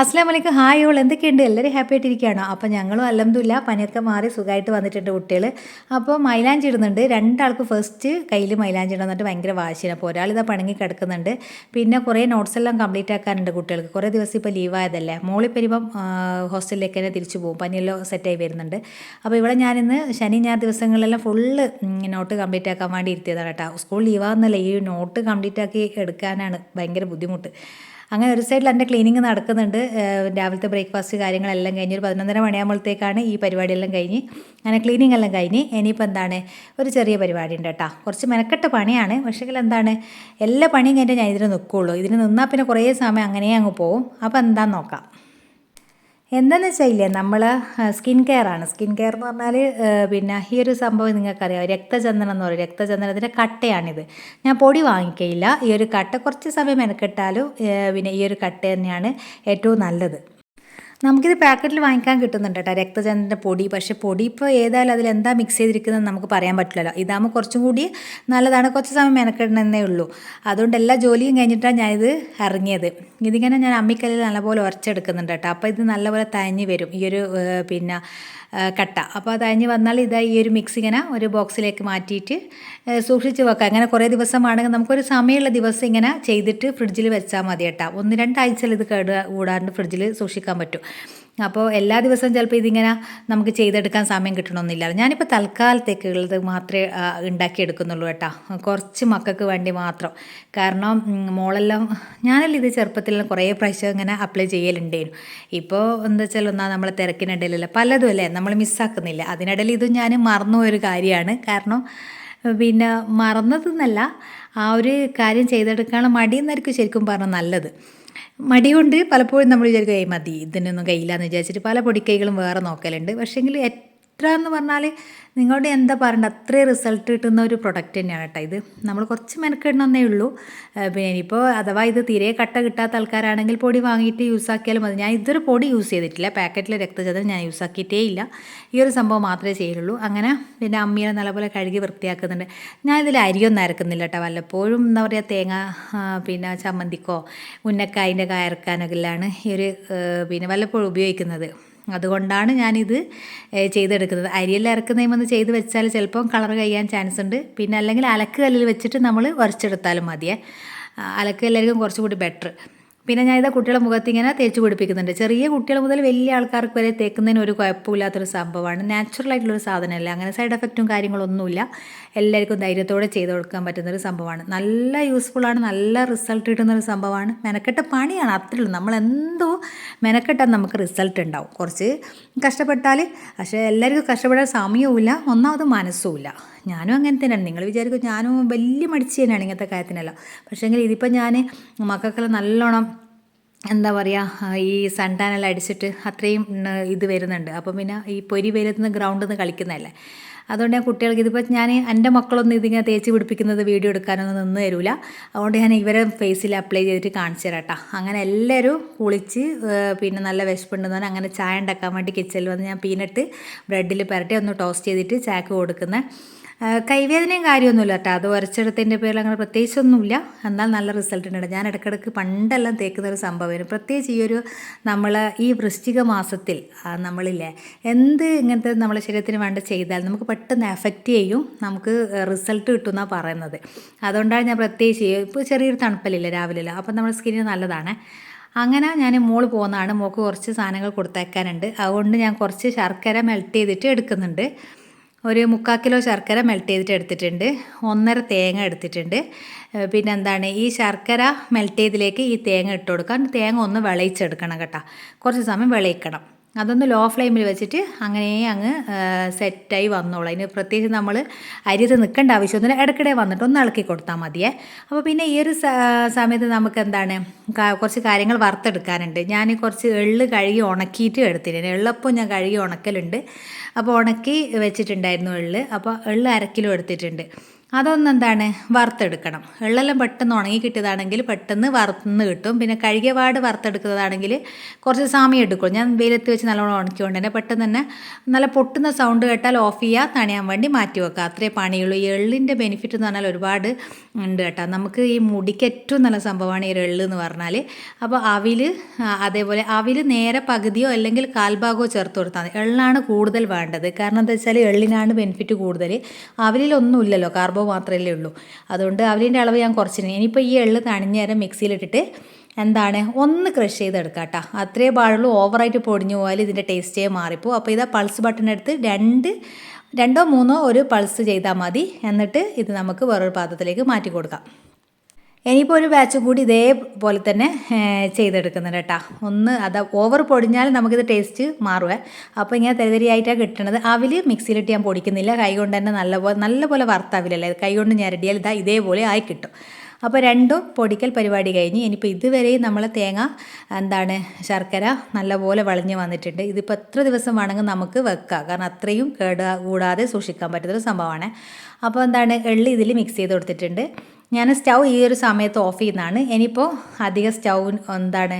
അസ്ലാം വലൈക്കും hi all. എന്തൊക്കെയുണ്ട്? എല്ലാവരും ഹാപ്പി ആയിട്ടിരിക്കുകയാണോ? അപ്പോൾ ഞങ്ങളും അലഹമില്ല പനിയൊക്കെ മാറി സുഖമായിട്ട് വന്നിട്ടുണ്ട് കുട്ടികൾ അപ്പോൾ മൈലാഞ്ചി ഇടുന്നുണ്ട്. രണ്ടാൾക്ക് ഫസ്റ്റ് കയ്യിൽ മൈലാഞ്ചി ഇടുന്നിട്ട് ഭയങ്കര വാശിയാണ്. അപ്പോൾ ഒരാളിതാ പണങ്ങി കിടക്കുന്നുണ്ട്. പിന്നെ കുറേ നോട്ട്സ് എല്ലാം കംപ്ലീറ്റ് ആക്കാനുണ്ട് കുട്ടികൾക്ക്. കുറേ ദിവസം ഇപ്പോൾ ലീവായതല്ലേ മോളിപ്പോൾ പരിപം ഹോസ്റ്റലിലേക്ക് തന്നെ തിരിച്ചു പോകും. പനിയെല്ലാം സെറ്റായി വരുന്നുണ്ട്. അപ്പോൾ ഇവിടെ ഞാനിന്ന് ശനി ഞായർ ദിവസങ്ങളിലെല്ലാം ഫുള്ള് നോട്ട് കംപ്ലീറ്റ് ആക്കാൻ വേണ്ടി ഇരുത്തിയതാണ് കേട്ടോ. സ്കൂൾ ലീവാകുന്നല്ല ഈ നോട്ട് കംപ്ലീറ്റ് ആക്കി എടുക്കാനാണ് ഭയങ്കര ബുദ്ധിമുട്ട്. അങ്ങനെ ഒരു സൈഡിൽ എന്റെ ക്ലീനിങ് നടക്കുന്നുണ്ട്. രാവിലത്തെ ബ്രേക്ക്ഫാസ്റ്റ് കാര്യങ്ങളെല്ലാം കഴിഞ്ഞ് ഒരു പതിനൊന്നര മണിയാകുമ്പോഴത്തേക്കാണ് ഈ പരിപാടിയെല്ലാം കഴിഞ്ഞ്. അങ്ങനെ ക്ലീനിങ് എല്ലാം കഴിഞ്ഞ് ഇനിയിപ്പോൾ എന്താണ്? ഒരു ചെറിയ പരിപാടി ഉണ്ട് കേട്ടോ. കുറച്ച് മെനക്കെട്ട പണിയാണ്. പക്ഷേ എന്താണ്? എല്ലാ പണിയും കഴിഞ്ഞാൽ ഞാൻ ഇതിന് നിൽക്കുകയുള്ളൂ ഇതിന് നിന്നാൽ പിന്നെ കുറേ സമയം അങ്ങനെ അങ്ങ് പോവും. അപ്പോൾ എന്താന്ന് നോക്കാം. എന്താണെന്ന് വെച്ചാൽ ഇല്ലേ നമ്മൾ സ്കിൻ കെയർ ആണ്. സ്കിൻ കെയർ എന്ന് പറഞ്ഞാൽ പിന്നെ ഈ ഒരു സംഭവം നിങ്ങൾക്കറിയാം രക്തചന്ദനം എന്ന് പറയും. രക്തചന്ദനത്തിന്റെ കട്ടയാണിത്. ഞാൻ പൊടി വാങ്ങിക്കയില്ല. ഈ ഒരു കട്ട കുറച്ച് സമയം മെനക്കെട്ടാലും പിന്നെ ഈ ഒരു കട്ട തന്നെയാണ് ഏറ്റവും നല്ലത്. നമുക്കിത് പാക്കറ്റിൽ വാങ്ങിക്കാൻ കിട്ടുന്നുണ്ട് കേട്ടോ. രക്തചന്ദ്രന്റെ പൊടി. പക്ഷേ പൊടി ഇപ്പോൾ ഏതായാലും അതിൽ എന്താ മിക്സ് ചെയ്തിരിക്കുന്നത് നമുക്ക് പറയാൻ പറ്റില്ലല്ലോ. ഇതാകുമ്പോൾ കുറച്ചും കൂടി നല്ലതാണ്. കുറച്ച് സമയം മെനക്കെടണമെന്നേ ഉള്ളൂ. അതുകൊണ്ട് എല്ലാ ജോലിയും കഴിഞ്ഞിട്ടാണ് ഞാനിത് ഇറങ്ങിയത്. ഇതിങ്ങനെ ഞാൻ അമ്മിക്കല്ലിൽ നല്ലപോലെ ഉരച്ചെടുക്കുന്നുണ്ട് കേട്ടോ. അപ്പോൾ ഇത് നല്ലപോലെ തഴഞ്ഞ് വരും. ഈ ഒരു പിന്നെ കട്ട. അപ്പോൾ അത് അഴിഞ്ഞ് വന്നാൽ ഇതാ ഈ ഒരു മിക്സ് ഇങ്ങനെ ഒരു ബോക്സിലേക്ക് മാറ്റിയിട്ട് സൂക്ഷിച്ച് വെക്കാം അങ്ങനെ കുറേ ദിവസം ദിവസമാണെങ്കിൽ നമുക്കൊരു സമയമുള്ള ദിവസം ഇങ്ങനെ ചെയ്തിട്ട് ഫ്രിഡ്ജിൽ വെച്ചാൽ മതി കേട്ടോ. ഒന്ന് രണ്ടാഴ്ചയിൽ ഇത് കേട് കൂടാണ്ട് ഫ്രിഡ്ജിൽ സൂക്ഷിക്കാൻ പറ്റും. അപ്പോൾ എല്ലാ ദിവസവും ചിലപ്പോൾ ഇതിങ്ങനെ നമുക്ക് ചെയ്തെടുക്കാൻ സമയം കിട്ടണമെന്നില്ല. ഞാനിപ്പോൾ തൽക്കാലത്തേക്കുള്ളത് മാത്രമേ ഉണ്ടാക്കിയെടുക്കുന്നുള്ളൂ കേട്ടോ. കുറച്ച് മക്കൾക്ക് വേണ്ടി മാത്രം. കാരണം മോളെല്ലാം ഞാനല്ല ഇത് ചെറുപ്പത്തിലെല്ലാം കുറേ പ്രാവശ്യം ഇങ്ങനെ അപ്ലൈ ചെയ്യലുണ്ടായിരുന്നു ഇപ്പോൾ എന്താ വെച്ചാൽ ഒന്നാ നമ്മളെ തിരക്കിനിടയിലല്ല. പലതും അല്ലേ നമ്മൾ മിസ്സാക്കുന്നില്ല അതിനിടയിൽ ഇതും ഞാൻ മറന്നുപോയൊരു കാര്യമാണ്. കാരണം പിന്നെ മറന്നതെന്നല്ല ആ ഒരു കാര്യം ചെയ്തെടുക്കാനുള്ള മടിയെന്നായിരിക്കും ശരിക്കും പറഞ്ഞാൽ നല്ലത്. മടി കൊണ്ട് പലപ്പോഴും നമ്മൾ വിചാരിക്കും ഏയ് മതി ഇതിനൊന്നും കയ്യില്ലാന്ന് വിചാരിച്ചിട്ട് പല പൊടിക്കൈകളും വേറെ നോക്കലുണ്ട്. പക്ഷേങ്കിൽ എത്ര എന്ന് പറഞ്ഞാൽ നിങ്ങളുടെ എന്താ പറയണ്ട? അത്രയും റിസൾട്ട് കിട്ടുന്ന ഒരു പ്രൊഡക്റ്റ് തന്നെയാണ് കേട്ടോ ഇത്. നമ്മൾ കുറച്ച് മെനക്കെടണമെന്നേ ഉള്ളൂ. പിന്നെ ഇനിയിപ്പോൾ അഥവാ ഇത് തീരെ കട്ട കിട്ടാത്ത ആൾക്കാരാണെങ്കിൽ പൊടി വാങ്ങിയിട്ട് യൂസ് ആക്കിയാലും മതി. ഞാൻ ഇതൊരു പൊടി യൂസ് ചെയ്തിട്ടില്ല. പാക്കറ്റിലെ രക്തചതം ഞാൻ യൂസ് ആക്കിയിട്ടേ ഇല്ല. ഈ ഒരു സംഭവം മാത്രമേ ചെയ്യുള്ളൂ. അങ്ങനെ പിന്നെ അമ്മീനെ നല്ലപോലെ കഴുകി വൃത്തിയാക്കുന്നുണ്ട്. ഞാൻ ഇതിൽ അരിയൊന്നും അരക്കുന്നില്ല കേട്ടോ. വല്ലപ്പോഴും എന്താ പറയുക തേങ്ങ പിന്നെ ചമ്മന്തിക്കോ ഉന്നക്കായന്റെ കായ അരക്കാനൊക്കെ ഈ ഒരു പിന്നെ വല്ലപ്പോഴും ഉപയോഗിക്കുന്നത്. അതുകൊണ്ടാണ് ഞാനിത് ചെയ്തെടുക്കുന്നത്. അരിയെല്ലാം ഇറക്കുന്നതിമൊന്ന് ചെയ്ത് വെച്ചാൽ ചിലപ്പം കളർ കഴിയാൻ ചാൻസ് ഉണ്ട്. പിന്നെ അല്ലെങ്കിൽ അലക്ക് കല്ലിൽ വെച്ചിട്ട് നമ്മൾ ഉരച്ചെടുത്താലും മതിയേ. അലക്ക് കല്ലായിരിക്കും കുറച്ചുകൂടി ബെറ്റർ പിന്നെ ഞാൻ ഇതാ കുട്ടികളെ മുഖത്ത് ഇങ്ങനെ തേച്ച് പിടിപ്പിക്കുന്നുണ്ട്. ചെറിയ കുട്ടികൾ മുതൽ വലിയ ആൾക്കാർക്ക് വരെ തേക്കുന്നതിന് ഒരു കുഴപ്പമില്ലാത്തൊരു സംഭവമാണ്. നാച്ചുറൽ ആയിട്ടുള്ളൊരു സാധനമല്ല. അങ്ങനെ സൈഡ് എഫക്റ്റും കാര്യങ്ങളൊന്നുമില്ല. എല്ലാവർക്കും ധൈര്യത്തോടെ ചെയ്ത് കൊടുക്കാൻ പറ്റുന്നൊരു സംഭവമാണ്. നല്ല യൂസ്ഫുള്ളാണ് നല്ല റിസൾട്ട് കിട്ടുന്നൊരു സംഭവമാണ്. മെനക്കെട്ട പണിയാണ്. അത്രയുള്ളൂ നമ്മൾ എന്തോ മെനക്കെട്ടാൽ നമുക്ക് റിസൾട്ട് ഉണ്ടാവും. കുറച്ച് കഷ്ടപ്പെട്ടാൽ പക്ഷേ എല്ലാവർക്കും കഷ്ടപ്പെടാൻ സമയവുമില്ല. ഒന്നാമത് മനസ്സുമില്ല. ഞാനും അങ്ങനെ തന്നെയാണ്. നിങ്ങൾ വിചാരിക്കും ഞാനും വലിയ മടിച്ച് തന്നെയാണ് ഇങ്ങനത്തെ കാര്യത്തിനെല്ലാം. പക്ഷേങ്കിൽ ഇതിപ്പോൾ ഞാൻ മക്കൾക്കെല്ലാം നല്ലോണം എന്താ പറയുക ഈ സൺടാനെല്ലാം അടിച്ചിട്ട് അത്രയും ഇത് വരുന്നുണ്ട്. അപ്പം പിന്നെ ഈ പൊരി വരുന്ന ഗ്രൗണ്ടിൽ നിന്ന് കളിക്കുന്നതല്ലേ. അതുകൊണ്ട് ഞാൻ കുട്ടികൾക്ക് ഇതിപ്പോൾ ഞാൻ എന്റെ മക്കളൊന്നും ഇതിങ്ങനെ തേച്ച് പിടിപ്പിക്കുന്നത് വീഡിയോ എടുക്കാനൊന്നും നിന്ന് തരില്ല അതുകൊണ്ട് ഞാൻ ഇവരെ ഫേസിൽ അപ്ലൈ ചെയ്തിട്ട് കാണിച്ചു തരാം അങ്ങനെ എല്ലാവരും കുളിച്ച് പിന്നെ നല്ല വിശപ്പുണ്ടെന്ന് പറഞ്ഞാൽ അങ്ങനെ ചായ ഉണ്ടാക്കാൻ വേണ്ടി കിച്ചണിൽ വന്ന് ഞാൻ പീനട്ട് ബ്രെഡിൽ പുരട്ടി ഒന്ന് ടോസ്റ്റ് ചെയ്തിട്ട് ചായക്ക് കൊടുക്കുന്നത് കൈവേദനയും കാര്യമൊന്നുമില്ല കേട്ടോ. അത് ഉരച്ചെടുത്തതിന്റെ പേരിൽ അങ്ങനെ പ്രത്യേകിച്ചൊന്നുമില്ല. എന്നാൽ നല്ല റിസൾട്ട് ഉണ്ട് ഞാൻ ഇടയ്ക്കിടയ്ക്ക് പണ്ടെല്ലാം തേക്കുന്ന ഒരു സംഭവമായിരുന്നു. പ്രത്യേകിച്ച് ഈ ഒരു നമ്മൾ ഈ വൃശ്ചിക മാസത്തിൽ നമ്മളില്ലേ എന്ത് ഇങ്ങനത്തെ നമ്മളെ ശരീരത്തിന് വേണ്ട ചെയ്താൽ നമുക്ക് പെട്ടെന്ന് എഫക്റ്റ് ചെയ്യും. നമുക്ക് റിസൾട്ട് കിട്ടുമെന്നാണ് പറയുന്നത്. അതുകൊണ്ടാണ് ഞാൻ പ്രത്യേകിച്ച് ഇപ്പോൾ ചെറിയൊരു തണുപ്പല്ലേ രാവിലെ അപ്പം നമ്മുടെ സ്കിന്നിന് നല്ലതാണ്. അങ്ങനെ ഞാൻ മോൾ പോകുന്നതാണ്. മോൾക്ക് കുറച്ച് സാധനങ്ങൾ കൊടുത്തേക്കാനുണ്ട്. അതുകൊണ്ട് ഞാൻ കുറച്ച് ശർക്കര മെൽറ്റ് ചെയ്തിട്ട് എടുക്കുന്നുണ്ട്. ഒരു മുക്കാൽ കിലോ ശർക്കര മെൽറ്റ് ചെയ്തിട്ട് എടുത്തിട്ടുണ്ട്. ഒന്നര തേങ്ങ എടുത്തിട്ടുണ്ട്. പിന്നെ എന്താണ് ഈ ശർക്കര മെൽറ്റ് ചെയ്തിലേക്ക് ഈ തേങ്ങ ഇട്ട് കൊടുക്കാം തേങ്ങ ഒന്ന് വിളയിച്ചെടുക്കണം കേട്ടോ. കുറച്ച് സമയം വിളയിക്കണം. അതൊന്ന് ലോ ഫ്ലെയിമിൽ വെച്ചിട്ട് അങ്ങനെ അങ്ങ് സെറ്റായി വന്നോളൂ. അതിന് പ്രത്യേകിച്ച് നമ്മൾ അരിത് നിൽക്കേണ്ട ആവശ്യമൊന്നുമില്ല. ഇടയ്ക്കിടെ വന്നിട്ട് ഒന്ന് ഇളക്കി കൊടുത്താൽ മതിയേ. അപ്പോൾ പിന്നെ ഈ ഒരു സമയത്ത് നമുക്ക് എന്താണ് കുറച്ച് കാര്യങ്ങൾ വറുത്തെടുക്കാനുണ്ട്. ഞാൻ കുറച്ച് എള്ള് കഴുകി ഉണക്കിയിട്ട് എടുത്തിട്ടുണ്ട് എള്ളപ്പം ഞാൻ കഴുകി ഉണക്കലുണ്ട്. അപ്പോൾ ഉണക്കി വെച്ചിട്ടുണ്ടായിരുന്നു എള്ള്. അപ്പോൾ എള്ള് അരക്കിലും കിലോ എടുത്തിട്ടുണ്ട്. അതൊന്നും എന്താണ് വറുത്തെടുക്കണം. എള്ളെല്ലാം പെട്ടെന്ന് ഉണങ്ങി കിട്ടിയതാണെങ്കിൽ പെട്ടെന്ന് വറുത്തുനിന്ന് കിട്ടും. പിന്നെ കഴുകിയ പാട് വറുത്തെടുക്കുന്നതാണെങ്കിൽ കുറച്ച് സമയം എടുക്കും ഞാൻ വെയിലത്ത് വെച്ച് നല്ലോണം ഉണക്കിക്കൊണ്ട് തന്നെ പെട്ടെന്ന് തന്നെ നല്ല പൊട്ടുന്ന സൗണ്ട് കേട്ടാൽ ഓഫ് ചെയ്യുക തണിയാൻ വേണ്ടി മാറ്റി വെക്കുക അത്രേ പണിയുള്ളൂ. ഈ എള്ളിന്റെ ബെനിഫിറ്റ് എന്ന് പറഞ്ഞാൽ ഒരുപാട് ഉണ്ട് കേട്ടോ. നമുക്ക് ഈ മുടിക്ക് ഏറ്റവും നല്ല സംഭവമാണ് ഈ എള്ള് എന്ന് പറഞ്ഞാൽ അപ്പോൾ അവിൽ അതേപോലെ അവിൽ നേരെ പകുതിയോ അല്ലെങ്കിൽ കാൽഭാഗമോ ചേർത്ത് കൊടുത്താൽ മതി. എള്ളാണ് കൂടുതൽ വേണ്ടത്. കാരണം എന്താ വെച്ചാൽ എള്ളിനാണ് ബെനിഫിറ്റ് കൂടുതൽ. അവിലൊന്നും ഇല്ലല്ലോ കാർബോ മാത്രമല്ലേ ഉള്ളൂ. അതുകൊണ്ട് അവരിന്റെ അളവ് ഞാൻ കുറച്ചിന് ഇനിയിപ്പോൾ ഈ എള്ള് നനഞ്ഞ നേരം മിക്സിയിലിട്ടിട്ട് എന്താണ് ഒന്ന് ക്രഷ് ചെയ്തെടുക്കുക കേട്ടോ അത്രേ പാടുള്ളൂ. ഓവറായിട്ട് പൊടിഞ്ഞു പോയാൽ ഇതിന്റെ ടേസ്റ്റേ മാറിപ്പോവും. അപ്പോൾ ഇതാ പൾസ് ബട്ടൺ എടുത്ത് രണ്ട് രണ്ടോ മൂന്നോ ഒരു പൾസ് ചെയ്താൽ മതി. എന്നിട്ട് ഇത് നമുക്ക് വേറൊരു പാത്രത്തിലേക്ക് മാറ്റി കൊടുക്കാം. ഇനിയിപ്പോൾ ഒരു ബാച്ചും കൂടി ഇതേപോലെ തന്നെ ചെയ്തെടുക്കുന്നുണ്ട് കേട്ടോ. ഒന്ന് അത് ഓവർ പൊടിഞ്ഞാൽ നമുക്കിത് ടേസ്റ്റ് മാറുവേ. അപ്പോൾ ഇങ്ങനെ തെരതരിയായിട്ടാണ് കിട്ടണത്. അവിൽ മിക്സിയിലിട്ട് ഞാൻ പൊടിക്കുന്നില്ല. കൈ കൊണ്ട് തന്നെ നല്ലപോലെ നല്ലപോലെ വറുത്താവില്ലല്ലേ കൈ കൊണ്ട് ഞരടിയാൽ ഇതാ ഇതേപോലെ ആയി കിട്ടും. അപ്പോൾ രണ്ടും പൊടിക്കൽ പരിപാടി കഴിഞ്ഞ് ഇനിയിപ്പോൾ ഇതുവരെയും നമ്മൾ തേങ്ങ എന്താണ് ശർക്കര നല്ലപോലെ വളഞ്ഞ് വന്നിട്ടുണ്ട്. ഇതിപ്പോൾ എത്ര ദിവസം വേണമെങ്കിൽ നമുക്ക് വെക്കാം. കാരണം അത്രയും കേടുക കൂടാതെ സൂക്ഷിക്കാൻ പറ്റുന്നൊരു സംഭവമാണ്. അപ്പോൾ എന്താണ് എള്ളി ഇതിൽ മിക്സ് ചെയ്ത് കൊടുത്തിട്ടുണ്ട്. ഞാൻ സ്റ്റൗ ഈ ഒരു സമയത്ത് ഓഫ് ചെയ്യുന്നതാണ്. ഇനിയിപ്പോൾ അധികം സ്റ്റൗ എന്താണ്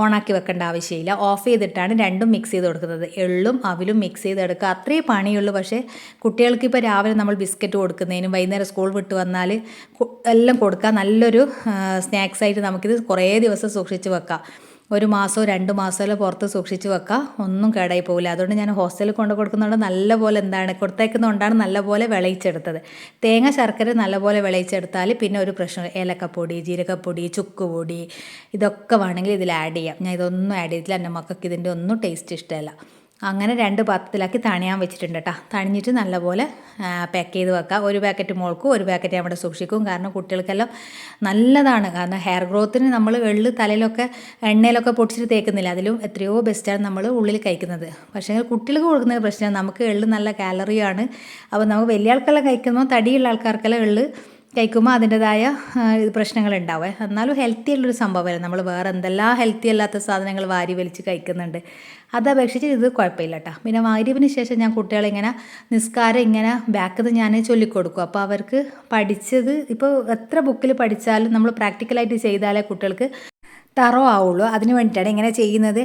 ഓണാക്കി വെക്കേണ്ട ആവശ്യമില്ല. ഓഫ് ചെയ്തിട്ടാണ് രണ്ടും മിക്സ് ചെയ്ത് കൊടുക്കുന്നത്. എള്ളും അവിലും മിക്സ് ചെയ്തെടുക്കുക അത്രയേ പണിയുള്ളൂ. പക്ഷേ കുട്ടികൾക്ക് ഇപ്പോൾ രാവിലെ നമ്മൾ ബിസ്ക്കറ്റ് കൊടുക്കുന്നതിനും വൈകുന്നേരം സ്കൂൾ വിട്ട് വന്നാൽ എല്ലാം കൊടുക്കുക നല്ലൊരു സ്നാക്സ് ആയിട്ട് നമുക്കിത് കുറേ ദിവസം സൂക്ഷിച്ച് വെക്കാം. ഒരു മാസമോ രണ്ട് മാസമോ പുറത്ത് സൂക്ഷിച്ച് വെക്കാം. ഒന്നും കേടായി പോകില്ല അതുകൊണ്ട് ഞാൻ ഹോസ്റ്റലിൽ കൊണ്ട് കൊടുക്കുന്നതുകൊണ്ട് നല്ലപോലെ എന്താണ് കൊടുത്തേക്കുന്നതുകൊണ്ടാണ് നല്ലപോലെ വിളയിച്ചെടുത്തത്. തേങ്ങ ശർക്കര നല്ലപോലെ വിളയിച്ചെടുത്താൽ പിന്നെ ഒരു പ്രശ്നം ഏലക്കപ്പൊടി ജീരകപ്പൊടി ചുക്കുപൊടി ഇതൊക്കെ വേണമെങ്കിൽ ഇതിൽ ആഡ് ചെയ്യാം. ഞാൻ ഇതൊന്നും ആഡ് ചെയ്തിട്ടില്ല. എന്റെ മക്കൾക്ക് ഇതിന്റെ ഒന്നും ടേസ്റ്റ് ഇഷ്ടമല്ല. അങ്ങനെ രണ്ട് പാത്രത്തിലാക്കി തണിയാൻ വെച്ചിട്ടുണ്ട് കേട്ടോ തണിഞ്ഞിട്ട് നല്ലപോലെ പാക്ക് ചെയ്ത് വെക്കുക ഒരു പാക്കറ്റ് മോൾക്കും ഒരു പാക്കറ്റ് അവിടെ സൂക്ഷിക്കും. കാരണം കുട്ടികൾക്കെല്ലാം നല്ലതാണ്. കാരണം ഹെയർ ഗ്രോത്തിന് നമ്മൾ വെള്ളി തലയിലൊക്കെ എണ്ണയിലൊക്കെ പൊടിച്ചിട്ട് തേക്കുന്നില്ല. അതിലും എത്രയോ ബെസ്റ്റാണ് നമ്മൾ ഉള്ളിൽ കഴിക്കുന്നത്. പക്ഷേ കുട്ടികൾക്ക് കൊടുക്കുന്ന പ്രശ്നം നമുക്ക് എള്ള് നല്ല കാലറിയാണ് അപ്പോൾ നമുക്ക് വലിയ ആൾക്കെല്ലാം കഴിക്കുമ്പോൾ തടിയുള്ള ആൾക്കാർക്കെല്ലാം എള്ള് കഴിക്കുമ്പോൾ അതിന്റെതായ ഉണ്ടാവുക എന്നാലും ഹെൽത്തി ഉള്ളൊരു സംഭവമല്ല. നമ്മൾ വേറെ എന്തെല്ലാം ഹെൽത്തി അല്ലാത്ത സാധനങ്ങൾ വാരി വലിച്ച് കഴിക്കുന്നുണ്ട്. അതപേക്ഷിച്ച് ഇത് കുഴപ്പമില്ല കേട്ടോ പിന്നെ വാരിവിന് ശേഷം ഞാൻ കുട്ടികളെ ഇങ്ങനെ നിസ്കാരം ഇങ്ങനെ ബാക്കിൽ ഞാൻ ചൊല്ലിക്കൊടുക്കും. അപ്പോൾ അവർക്ക് പഠിച്ചത് ഇപ്പോൾ എത്ര ബുക്കിൽ പഠിച്ചാലും നമ്മൾ പ്രാക്ടിക്കലായിട്ട് ചെയ്താലേ കുട്ടികൾക്ക് തറോ ആവുള്ളൂ അതിന് വേണ്ടിയിട്ടാണ് ഇങ്ങനെ ചെയ്യുന്നത്.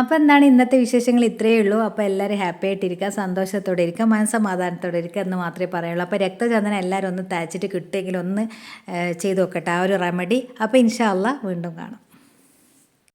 അപ്പോൾ എന്താണ് ഇന്നത്തെ വിശേഷങ്ങൾ? ഇത്രയേ ഉള്ളൂ. അപ്പോൾ എല്ലാവരും ഹാപ്പി ആയിട്ടിരിക്കുക സന്തോഷത്തോടെ ഇരിക്കുക മനസ്സമാധാനത്തോടെ ഇരിക്കുക എന്ന് മാത്രമേ പറയുള്ളൂ. അപ്പോൾ രക്തചന്ദനം എല്ലാവരും ഒന്ന് തേച്ചിട്ട് കിട്ടുമെങ്കിൽ ഒന്ന് ചെയ്ത് നോക്കട്ടെ ആ ഒരു റെമഡി അപ്പോൾ ഇൻഷാല്ല വീണ്ടും കാണാം.